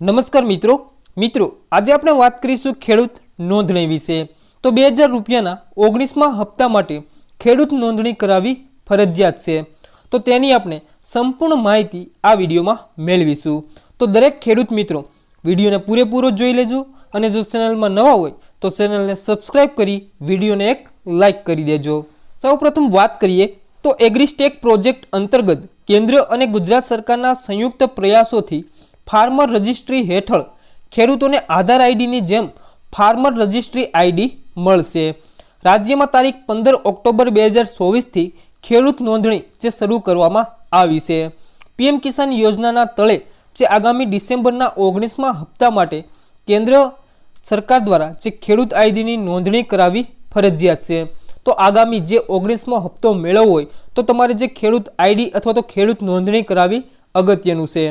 નમસ્કાર મિત્રો. મિત્રો, આજે આપણે વાત કરીશું ખેડૂત નોંધણી વિશે. તો બે હજાર રૂપિયાના ઓગણીસમાં હપ્તા માટે ખેડૂત નોંધણી કરાવવી ફરજિયાત છે. તો તેની આપણે સંપૂર્ણ માહિતી આ વિડીયોમાં મેળવીશું. તો દરેક ખેડૂત મિત્રો, વિડીયોને પૂરેપૂરો જોઈ લેજો અને જો ચેનલમાં નવા હોય, તો ચેનલને સબસ્ક્રાઈબ કરી વિડીયોને એક લાઇક કરી દેજો. સૌપ્રથમ વાત કરીએ, તો એગ્રીસ્ટેક પ્રોજેક્ટ અંતર્ગત કેન્દ્ર અને ગુજરાત સરકારના સંયુક્ત પ્રયાસોથી ફાર્મર રજિસ્ટ્રી હેઠળ ખેડૂતોને આધાર આઈડીની જેમ ફાર્મર રજિસ્ટ્રી આઈડી મળશે. રાજ્યમાં તારીખ પંદર ઓક્ટોબર બે હજાર ચોવીસથી ખેડૂત નોંધણી જે શરૂ કરવામાં આવી છે. પીએમ કિસાન યોજનાના તળે જે આગામી ડિસેમ્બરના ઓગણીસમાં હપ્તા માટે કેન્દ્ર સરકાર દ્વારા જે ખેડૂત આઈડીની નોંધણી કરાવી ફરજિયાત છે. તો આગામી જે ઓગણીસમો હપ્તો મેળવવો હોય તો તમારે જે ખેડૂત આઈડી અથવા તો ખેડૂત નોંધણી કરાવવી અગત્યનું છે.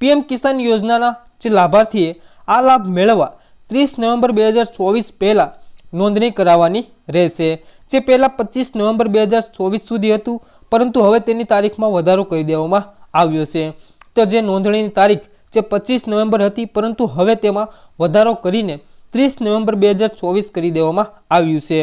પીએમ કિસાન યોજનાના જે લાભાર્થીએ આ લાભ મેળવવા ત્રીસ નવેમ્બર બે હજાર ચોવીસ પહેલાં નોંધણી કરાવવાની રહેશે. જે પહેલાં પચીસ નવેમ્બર બે હજાર ચોવીસ સુધી હતું, પરંતુ હવે તેની તારીખમાં વધારો કરી દેવામાં આવ્યો છે. તો જે નોંધણીની તારીખ જે પચીસ નવેમ્બર હતી, પરંતુ હવે તેમાં વધારો કરીને ત્રીસ નવેમ્બર બે હજાર ચોવીસ કરી દેવામાં આવ્યું છે.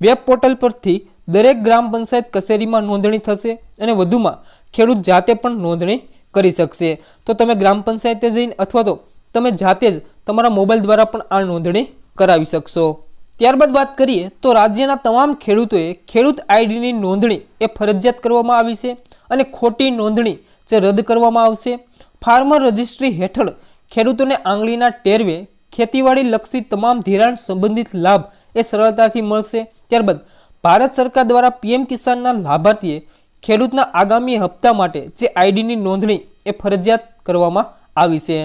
વેબ પોર્ટલ પરથી દરેક ગ્રામ પંચાયત કચેરીમાં નોંધણી થશે અને વધુમાં ખેડૂત જાતે પણ નોંધણી કરી શકશે. તો તમે ગ્રામ પંચાયતે જઈને અથવા તો તમે જાતે જ તમારા મોબાઈલ દ્વારા પણ આ નોંધણી કરાવી શકશો. ત્યારબાદ વાત કરીએ તો રાજ્યના તમામ ખેડૂતોએ ખેડૂત આઈડીની નોંધણી એ ફરજિયાત કરવામાં આવી છે અને ખોટી નોંધણી જે રદ કરવામાં આવશે. ફાર્મર રજિસ્ટ્રી હેઠળ ખેડૂતોને આંગળીના ટેરવે ખેતીવાડી લક્ષી તમામ ધિરાણ સંબંધિત લાભ એ સરળતાથી મળશે. ત્યારબાદ ભારત સરકાર દ્વારા પીએમ કિસાનના લાભાર્થીએ ખેડૂતના આગામી હપ્તા માટે જે આઈડીની નોંધણી એ ફરજિયાત કરવામાં આવી છે.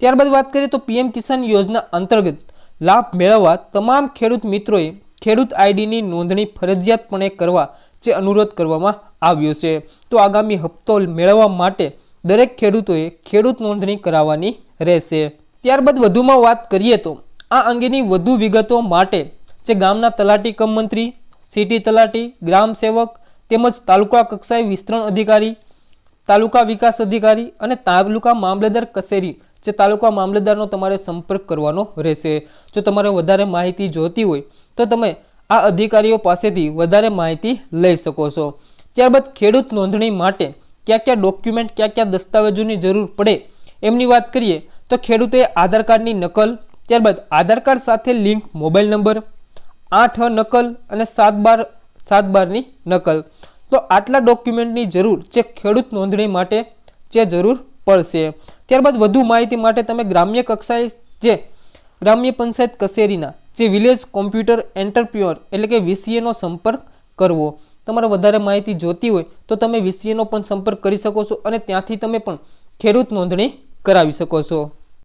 ત્યારબાદ વાત કરીએ તો પીએમ કિસાન યોજના અંતર્ગત લાભ મેળવવા તમામ ખેડૂત મિત્રોએ ખેડૂત આઈડીની નોંધણી ફરજિયાતપણે કરવા જે અનુરોધ કરવામાં આવ્યો છે. તો આગામી હપ્તો મેળવવા માટે દરેક ખેડૂતોએ ખેડૂત નોંધણી કરાવવાની રહેશે. ત્યારબાદ વધુમાં વાત કરીએ તો આ અંગેની વધુ વિગતો માટે જે ગામના તલાટી કમ મંત્રી, સિટી તલાટી, ગ્રામ સેવક તેમજ તાલુકા કક્ષાએ વિસ્તરણ અધિકારી, તાલુકા વિકાસ અધિકારી અને તાલુકા મામલતદાર કચેરી, જે તાલુકા મામલતદારનો તમારે સંપર્ક કરવાનો રહેશે. જો તમારે વધારે માહિતી જોતી હોય, તો તમે આ અધિકારીઓ પાસેથી વધારે માહિતી લઈ શકો છો. ત્યારબાદ ખેડૂત નોંધણી માટે કયા કયા ડોક્યુમેન્ટ, કયા કયા દસ્તાવેજોની જરૂર પડે, એમની વાત કરીએ, તો ખેડૂતોએ આધાર કાર્ડની નકલ, ત્યારબાદ આધાર કાર્ડ સાથે લિંક, મોબાઈલ નંબર, આઠ નકલ અને સાત બાર સાત બારની નકલ. તો આટલા ડોક્યુમેન્ટની જરૂર જે ખેડૂત નોંધણી માટે જે જરૂર પડશે. ત્યારબાદ વધુ માહિતી માટે તમે ગ્રામ્ય કક્ષાએ જે ગ્રામ્ય પંચાયત કચેરીના જે વિલેજ કોમ્પ્યુટર એન્ટરપ્રિયોર એટલે કે વીસીએનો સંપર્ક કરવો. તમારે વધારે માહિતી જોતી હોય તો તમે વીસીએનો પણ સંપર્ક કરી શકો છો અને ત્યાંથી તમે પણ ખેડૂત નોંધણી કરાવી શકો છો.